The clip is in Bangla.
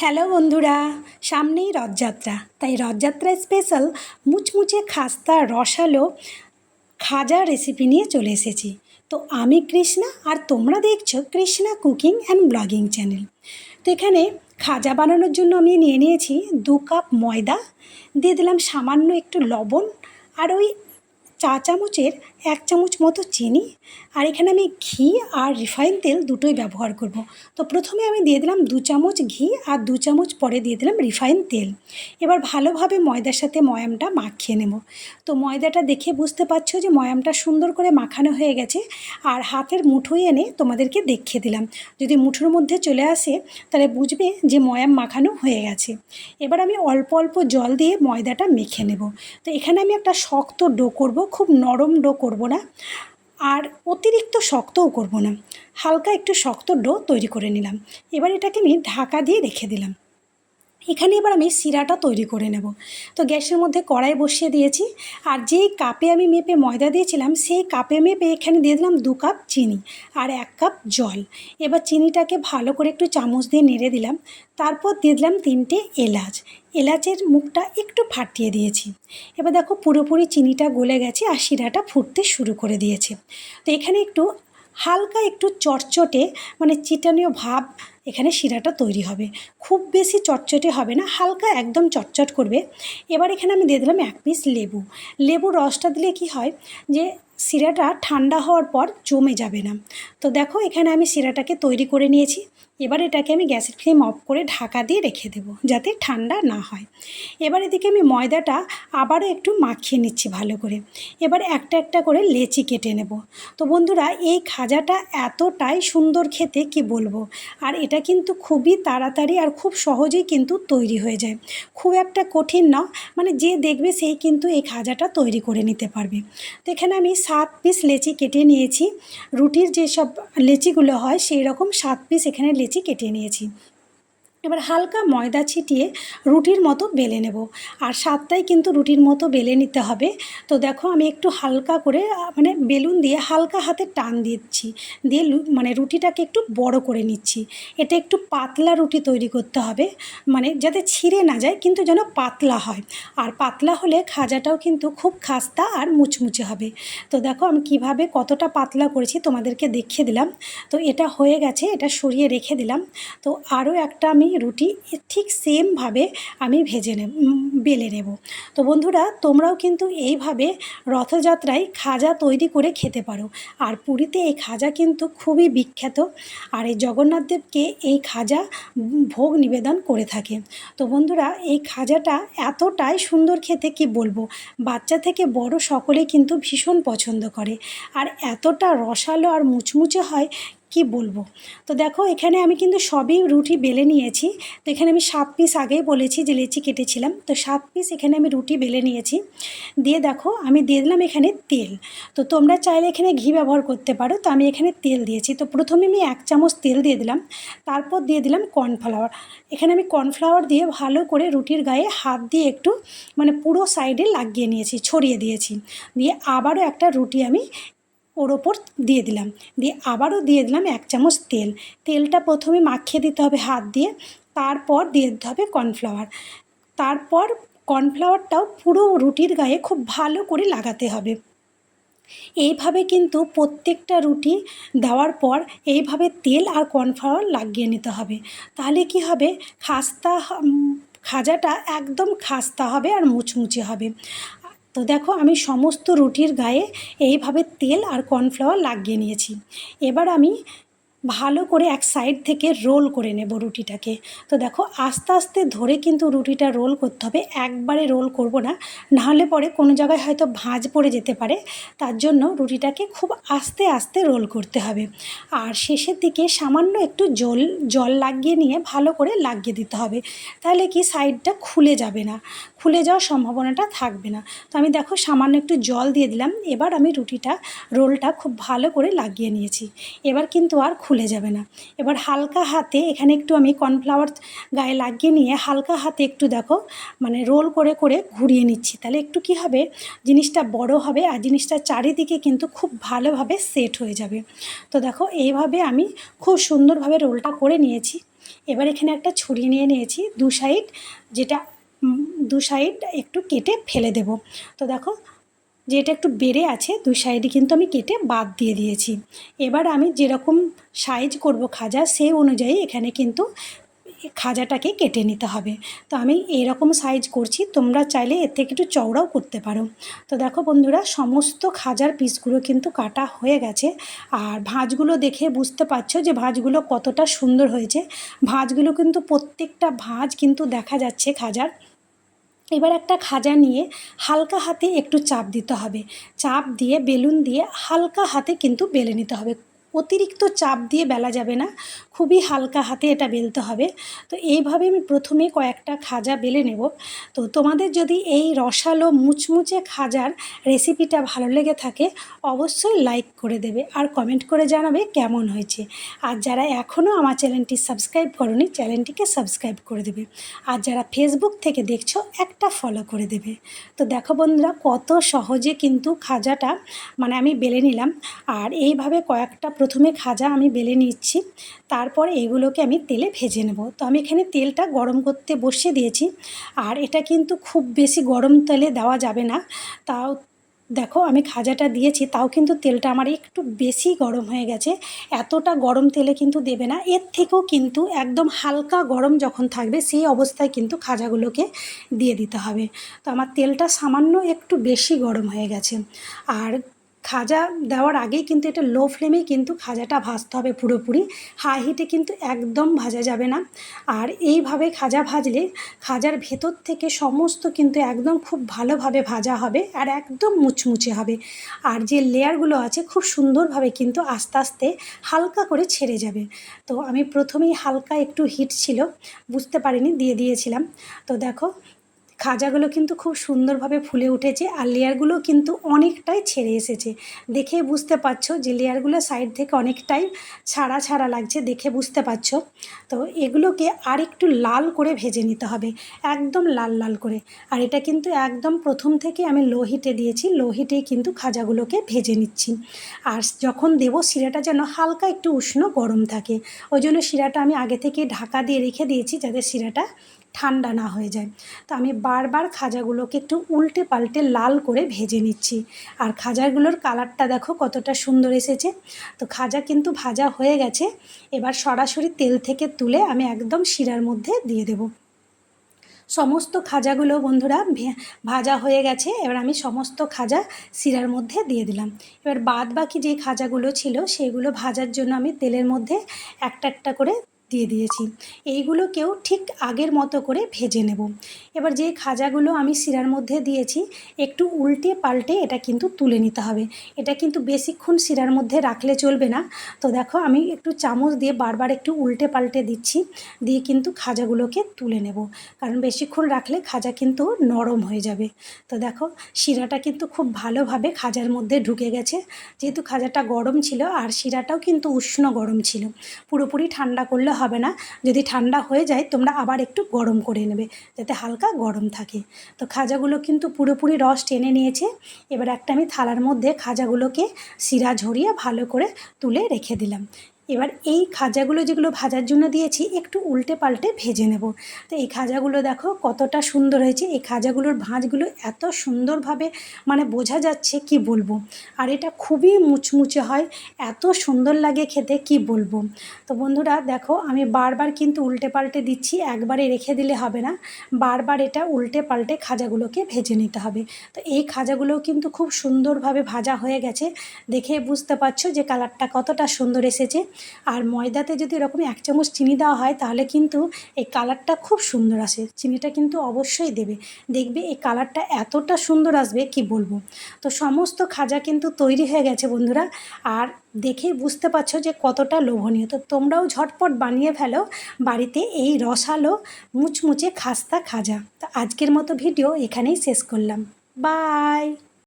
হ্যালো বন্ধুরা, সামনেই রথযাত্রা। তাই রথযাত্রায় স্পেশাল মুচমুচে খাস্তা, রসালো, খাজা রেসিপি নিয়ে চলে এসেছি। তো আমি কৃষ্ণা আর তোমরা দেখছ Krishna cooking and blogging channel তো এখানে খাজা বানানোর জন্য আমি নিয়ে নিয়েছি দু কাপ ময়দা, দিয়ে দিলাম সামান্য একটু লবণ আর ওই চা চামচের এক চামচ মতো চিনি আর এখানে আমি ঘি আর রিফাইন তেল দুটোই ব্যবহার করব। তো প্রথমে আমি দিয়ে দিলাম দু চামচ ঘি আর দু চামচ পরে দিয়ে দিলাম রিফাইন তেল। এবার ভালোভাবে ময়দার সাথে ময়ামটা মাখিয়ে নেব। তো ময়দাটা দেখে বুঝতে পারছ যে ময়ামটা সুন্দর করে মাখানো হয়ে গেছে আর হাতের মুঠোয় এনে তোমাদেরকে দেখিয়ে দিলাম। যদি মুঠোর মধ্যে চলে আসে তাহলে বুঝবে যে ময়াম মাখানো হয়ে গেছে। এবার আমি অল্প অল্প জল দিয়ে ময়দাটা মেখে নেব। তো এখানে আমি একটা শক্ত ডো করব, খুব নরম ডো করব না। আর অতিরিক্ত শক্তও করব না। হালকা একটু শক্ত ডো তৈরি করে নিলাম। এবার এটাকে আমি ঢাকা দিয়ে রেখে দিলাম। এখানে এবার আমি শিরাটা তৈরি করে নেব। তো গ্যাসের মধ্যে কড়াই বসিয়ে দিয়েছি। আর যেই কাপে আমি মেপে ময়দা দিয়েছিলাম, সেই কাপে মেপে এখানে দিয়ে দিলাম দু কাপ চিনি আর এক কাপ জল। এবার চিনিটাকে ভালো করে একটু চামচ দিয়ে নেড়ে দিলাম। তারপর দিয়ে দিলাম তিনটে এলাচ। এলাচের মুখটা একটু ফাটিয়ে দিয়েছি। এবার দেখো পুরোপুরি চিনিটা গলে গেছে আর শিরাটা ফুটতে শুরু করে দিয়েছে। তো এখানে একটু হালকা একটু চটচটে মানে চিটানীয় ভাব এখানে শিরাটা তৈরি হবে। খুব বেশি চটচটে হবে না, হালকা একদম চটচট করবে। এবার এখানে আমি দিয়ে দিলাম এক পিস লেবু। লেবু রসটা দিলে কি হয় যে, শিরাটা ঠান্ডা হওয়ার পর জমে যাবে না। তো দেখো এখানে আমি শিরাটাকে তৈরি করে নিয়েছি। এবার এটাকে আমি গ্যাসের ফ্লেম অফ করে ঢাকা দিয়ে রেখে দেবো যাতে ঠান্ডা না হয়। এবার এদিকে আমি ময়দাটা আবারও একটু মাখিয়ে নিচ্ছি ভালো করে। এবার একটা একটা করে লেচি কেটে নেব। তো বন্ধুরা, এই খাজাটা এতটাই সুন্দর খেতে কি বলব? আর এটা কিন্তু খুবই তাড়াতাড়ি আর খুব সহজেই কিন্তু তৈরি হয়ে যায়। খুব একটা কঠিন না মানে যে দেখবে সেই কিন্তু এই খাজাটা তৈরি করে নিতে পারবে। তো এখানে আমি সাত পিস লেচি কেটে নিয়েছি। রুটির যেসব লেচিগুলো হয় সেই রকম সাত পিস এখানে লেচি কেটে নিয়েছি। এবার হালকা ময়দা ছিটিয়ে রুটির মতো বেলে নেব। আর সাতটাই কিন্তু রুটির মতো বেলে নিতে হবে। তো দেখো আমি একটু হালকা করে মানে বেলুন দিয়ে হালকা হাতে টান দিচ্ছি। দিয়ে মানে রুটিটাকে একটু বড় করে নিচ্ছি। এটা একটু পাতলা রুটি তৈরি করতে হবে। মানে যাতে ছিঁড়ে না যায়, কিন্তু যেন পাতলা হয়। আর পাতলা হলে খাজাটাও কিন্তু খুব খাস্তা আর মুচমুচে হবে। তো দেখো আমি কীভাবে কতটা পাতলা করেছি তোমাদেরকে দেখিয়ে দিলাম। তো এটা হয়ে গেছে, এটা সরিয়ে রেখে দিলাম। তো আরও একটা আমি রুটি ঠিক সেমভাবে আমি ভেজে নেব বেলে নেব। তো বন্ধুরা, তোমরাও কিন্তু এইভাবে রথযাত্রায় খাজা তৈরি করে খেতে পারো। আর পুরীতে এই খাজা কিন্তু খুবই বিখ্যাত। আর এই জগন্নাথদেবকে এই খাজা ভোগ নিবেদন করে থাকে। তো বন্ধুরা, এই খাজাটা এতটাই সুন্দর খেতে কি বলব? বাচ্চা থেকে বড় সকলে কিন্তু ভীষণ পছন্দ করে। আর এতটা রসালো আর মুচমুচে হয় কি বলব? তো দেখো, এখানে আমি কিন্তু সবই রুটি বেলে নিয়েছি। তো এখানে আমি সাত পিস আগেই বলেছি যে লেচি কেটেছিলাম। তো সাত পিস এখানে আমি রুটি বেলে নিয়েছি। দিয়ে দেখো, আমি দিয়ে দিলাম এখানে তেল। তো তোমরা চাইলে এখানে ঘি ব্যবহার করতে পারো। তো আমি এখানে তেল দিয়েছি। তো প্রথমে আমি এক চামচ তেল দিয়ে দিলাম। তারপর দিয়ে দিলাম কর্নফ্লাওয়ার। এখানে আমি কর্নফ্লাওয়ার দিয়ে ভালো করে রুটির গায়ে হাত দিয়ে একটু মানে পুরো সাইডে লাগিয়ে নিয়েছি, ছড়িয়ে দিয়েছি। দিয়ে আবারও একটা রুটি আমি ওর ওপর দিয়ে দিলাম। দিয়ে আবারও দিয়ে দিলাম এক চামচ তেল। তেলটা প্রথমে মাখিয়ে দিতে হবে হাত দিয়ে, তারপর দিয়ে দিতে হবে কর্নফ্লাওয়ার। তারপর কর্নফ্লাওয়ারটাও পুরো রুটির গায়ে খুব ভালো করে লাগাতে হবে। এইভাবে কিন্তু প্রত্যেকটা রুটি দেওয়ার পর এইভাবে তেল আর কর্নফ্লাওয়ার লাগিয়ে নিতে হবে। তাহলে কি হবে? খাস্তা খাজাটা একদম খাস্তা হবে আর মুচমুচে হবে। তো দেখো আমি সমস্ত রুটির গায়ে এইভাবে তেল আর কর্নফ্লাওয়ার লাগিয়ে নিয়েছি। এবার আমি ভালো করে এক সাইড থেকে রোল করে নেব রুটিটাকে। তো দেখো, আস্তে আস্তে ধরে কিন্তু রুটিটা রোল করতে হবে। একবারে রোল করব না। নাহলে পরে কোনো জায়গায় হয়তো ভাঁজ পড়ে যেতে পারে। তার জন্য রুটিটাকে খুব আস্তে আস্তে রোল করতে হবে। আর শেষের দিকে সামান্য একটু জল জল লাগিয়ে নিয়ে ভালো করে লাগিয়ে দিতে হবে। তাহলে কি সাইডটা খুলে যাবে না। খুলে যাওয়ার সম্ভাবনাটা থাকবে না। তো আমি দেখো, সামান্য একটু জল দিয়ে দিলাম। এবার আমি রুটিটা রোলটা খুব ভালো করে লাগিয়ে নিয়েছি। এবার কিন্তু আর খুলে যাবে না। এবার হালকা হাতে এখানে একটু আমি কর্নফ্লাওয়ার গায়ে লাগিয়ে নিয়ে হালকা হাতে একটু দেখো মানে রোল করে করে ঘুরিয়ে নিচ্ছি। তাহলে একটু কি হবে? জিনিসটা বড় হবে আর জিনিসটা চারিদিকে কিন্তু খুব ভালোভাবে সেট হয়ে যাবে। তো দেখো, এইভাবে আমি খুব সুন্দরভাবে রোলটা করে নিয়েছি। এবার এখানে একটা ছুরি নিয়ে নিয়েছি, দু সাইড যেটা দু সাইড একটু কেটে ফেলে দেব। তো দেখো যেটা একটু বেড়ে আছে, দুই সাইডে কিন্তু আমি কেটে বাদ দিয়ে দিয়েছি। এবার আমি যেরকম সাইজ করব খাজা সেই অনুযায়ী এখানে কিন্তু খাজাটাকে কেটে নিতে হবে। তো আমি এইরকম সাইজ করছি, তোমরা চাইলে এর থেকে একটু চওড়াও করতে পারো। তো দেখো বন্ধুরা, সমস্ত খাজার পিসগুলো কিন্তু কাটা হয়ে গেছে। আর ভাঁজগুলো দেখে বুঝতে পারছ যে ভাঁজগুলো কতটা সুন্দর হয়েছে। ভাঁজগুলো কিন্তু প্রত্যেকটা ভাঁজ কিন্তু দেখা যাচ্ছে খাজার। এবার একটা খাজা নিয়ে হালকা হাতে একটু চাপ দিতে হবে। চাপ দিয়ে, বেলুন দিয়ে হালকা হাতে কিন্তু বেলে নিতে হবে। অতিরিক্ত চাপ দিয়ে বেলা যাবে না, খুবই হালকা হাতে এটা বেলতে হবে। তো এইভাবে আমি প্রথমে কয়েকটা খাজা বেলে নেব। তো তোমাদের যদি এই রসালো মুচমুচে খাজার রেসিপিটা ভালো লেগে থাকে, অবশ্যই লাইক করে দেবে আর কমেন্ট করে জানাবে কেমন হয়েছে। আর যারা এখনও আমার চ্যানেলটি সাবস্ক্রাইব করনি, চ্যানেলটিকে সাবস্ক্রাইব করে দেবে। আর যারা ফেসবুক থেকে দেখছ, একটা ফলো করে দেবে। তো দেখো বন্ধুরা, কত সহজে কিন্তু খাজাটা মানে আমি বেলে নিলাম। আর এইভাবে কয়েকটা প্রথমে খাজা আমি বেলে নিচ্ছি, তারপরে এগুলোকে আমি তেলে ভেজে নেব। তো আমি এখানে তেলটা গরম করতে বসিয়ে দিয়েছি, আর এটা কিন্তু খুব বেশি গরম তেলে দেওয়া যাবে না। তাও দেখো আমি খাজাটা দিয়েছি, তাও কিন্তু তেলটা আমার একটু বেশি গরম হয়ে গেছে। এতটা গরম তেলে কিন্তু দেবে না, এর থেকেও কিন্তু একদম হালকা গরম যখন থাকবে সেই অবস্থায় কিন্তু খাজাগুলোকে দিয়ে দিতে হবে। তো আমার তেলটা সামান্য একটু বেশি গরম হয়ে গেছে। আর খাজা দেওয়ার আগেই কিন্তু এটা লো ফ্লেমেই কিন্তু খাজাটা ভাজতে হবে পুরোপুরি। হাই হিটে কিন্তু একদম ভাজা যাবে না। আর এইভাবে খাজা ভাজলে খাজার ভেতর থেকে সমস্ত কিন্তু একদম খুব ভালোভাবে ভাজা হবে আর একদম মুচমুচে হবে। আর যে লেয়ারগুলো আছে খুব সুন্দরভাবে কিন্তু আস্তে আস্তে হালকা করে ছেড়ে যাবে। তো আমি প্রথমেই হালকা একটু হিট ছিল, বুঝতে পারিনি, দিয়ে দিয়েছিলাম। তো দেখো খাজাগুলো কিন্তু খুব সুন্দরভাবে ফুলে উঠেছে আর লেয়ারগুলো কিন্তু অনেকটাই ছেড়ে এসেছে। দেখে বুঝতে পারছ যে লেয়ারগুলো সাইড থেকে অনেকটাই ছাড়া ছাড়া লাগছে, দেখে বুঝতে পারছ? তো এগুলোকে আর একটু লাল করে ভেজে নিতে হবে, একদম লাল লাল করে। আর এটা কিন্তু একদম প্রথম থেকে আমি লো হিটে দিয়েছি, লো হিটেই কিন্তু খাজাগুলোকে ভেজে নিচ্ছি। আর যখন দেবো, শিরাটা যেন হালকা একটু উষ্ণ গরম থাকে। ওই জন্য শিরাটা আমি আগে থেকে ঢাকা দিয়ে রেখে দিয়েছি যাতে শিরাটা ঠান্ডা না হয়ে যায়। তো আমি বারবার খাজাগুলোকে একটু উল্টে পাল্টে লাল করে ভেজে নিচ্ছি। আর খাজাগুলোর কালারটা দেখো কতটা সুন্দর এসেছে। তো খাজা কিন্তু ভাজা হয়ে গেছে। এবার সরাসরি তেল থেকে তুলে আমি একদম শিরার মধ্যে দিয়ে দেব। সমস্ত খাজাগুলো বন্ধুরা ভাজা হয়ে গেছে। এবার আমি সমস্ত খাজা শিরার মধ্যে দিয়ে দিলাম। এবার বাদ বাকি যে খাজাগুলো ছিল, সেগুলো ভাজার জন্য আমি তেলের মধ্যে একটা একটা করে দিয়ে দিয়েছি। এইগুলোকেও ঠিক আগের মতো করে ভেজে নেব। এবার যে খাজাগুলো আমি শিরার মধ্যে দিয়েছি, একটু উল্টে পাল্টে এটা কিন্তু তুলে নিতে হবে। এটা কিন্তু বেশিক্ষণ শিরার মধ্যে রাখলে চলবে না। তো দেখো, আমি একটু চামচ দিয়ে বারবার একটু উল্টে পাল্টে দিচ্ছি, দিয়ে কিন্তু খাজাগুলোকে তুলে নেব। কারণ বেশিক্ষণ রাখলে খাজা কিন্তু নরম হয়ে যাবে। তো দেখো, শিরাটা কিন্তু খুব ভালোভাবে খাজার মধ্যে ঢুকে গেছে। যেহেতু খাজাটা গরম ছিল, আর শিরাটাও কিন্তু উষ্ণ গরম ছিল। পুরোপুরি ঠান্ডা করলে হবে না। যদি ঠান্ডা হয়ে যায়, তোমরা আবার একটু গরম করে নেবে, যাতে হালকা গরম থাকে। তো খাজাগুলো কিন্তু পুরোপুরি রস টেনে নিয়েছে। এবার একটা আমি থালার মধ্যে খাজাগুলোকে শিরা ঝরিয়ে ভালো করে তুলে রেখে দিলাম। এবার এই খাজাগুলো যেগুলো ভাজার জন্য দিয়েছি, একটু উল্টে পাল্টে ভেজে নেব। তো এই খাজাগুলো দেখো কতটা সুন্দর হয়েছে। এই খাজাগুলোর ভাঁজগুলো এত সুন্দরভাবে মানে বোঝা যাচ্ছে কি বলব? আর এটা খুবই মুচমুচে হয়, এত সুন্দর লাগে খেতে কি বলব? তো বন্ধুরা দেখো আমি বারবার কিন্তু উল্টে পাল্টে দিচ্ছি, একবারে রেখে দিলে হবে না। বারবার এটা উল্টে পাল্টে খাজাগুলোকে ভেজে নিতে হবে। তো এই খাজাগুলোও কিন্তু খুব সুন্দরভাবে ভাজা হয়ে গেছে। দেখে বুঝতে পারছ যে কালারটা কতটা সুন্দর এসেছে। আর ময়দাতে যদি এরকম এক চামচ চিনি দেওয়া হয়, তাহলে কিন্তু এই কালারটা খুব সুন্দর আসে। চিনিটা কিন্তু অবশ্যই দেবে। দেখবে এই কালারটা এতটা সুন্দর আসবে কি বলব? তো সমস্ত খাজা কিন্তু তৈরি হয়ে গেছে বন্ধুরা। আর দেখেই বুঝতে পারছ যে কতটা লোভনীয়। তো তোমরাও ঝটপট বানিয়ে ফেলো বাড়িতে এই রসালো, মুচমুচে খাস্তা খাজা। তো আজকের মতো ভিডিও এখানেই শেষ করলাম। বাই!